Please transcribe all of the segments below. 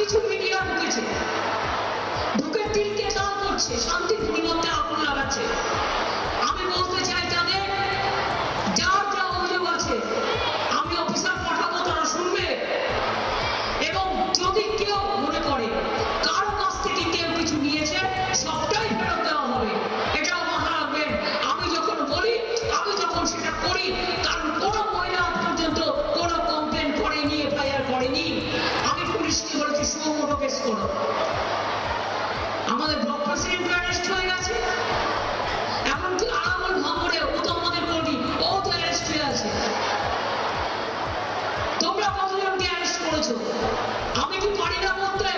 কিছু মিডিয়া ঢুকেছে ঢুকে তিনকে দাও করছে শান্তির নিমন্ত্রণে আগুন লাগাচ্ছে। কিছু আমি কি পারি না বলতে?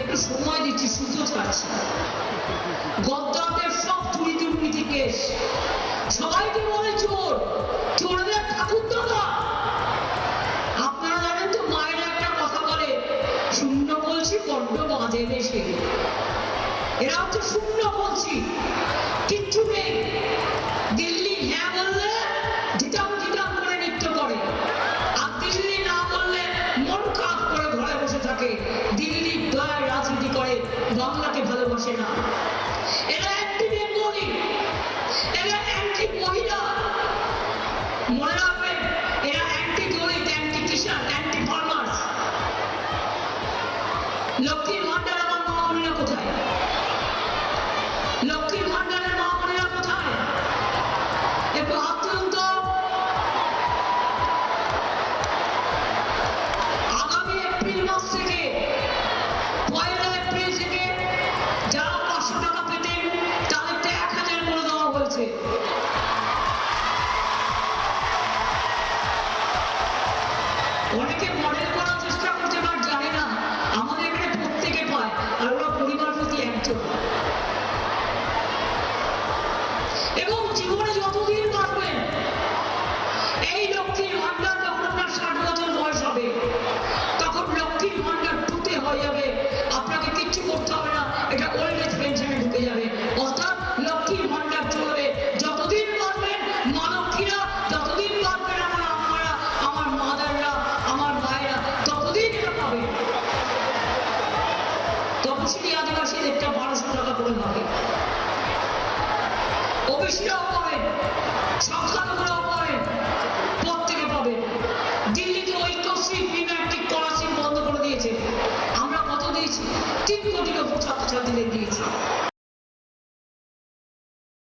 একটু সময় দিচ্ছি, সুযোগ পাচ্ছি। গদ্দারদের সব চুরি দুর্নীতি কেস। সবাইকে বলে চোর। চোরদের ঠাকুর দাদা আপনারা জানেন তো, মায়ের একটা কথা বলে, শূন্য বলছি বড্ড বাঁধে দেশে এরা হচ্ছে শূন্য বলছি। কিচ্ছু নেই। হচ্ছে না। এরা একটি বেঙ্গলি এরা একটি মহিলা। মনে এরা একটি দলিত একটি একটি লক্ষ্মী আজকে মডেল কৃষিরাও পাবেন, সংখ্যালঘুরাও পাবেন দিল্লিতে ঐক্যশ্রী বন্ধ করে দিয়েছে। আমরা কত দিয়েছি? তিন কোটির ওপর ছাত্রছাত্রীদের দিয়েছি।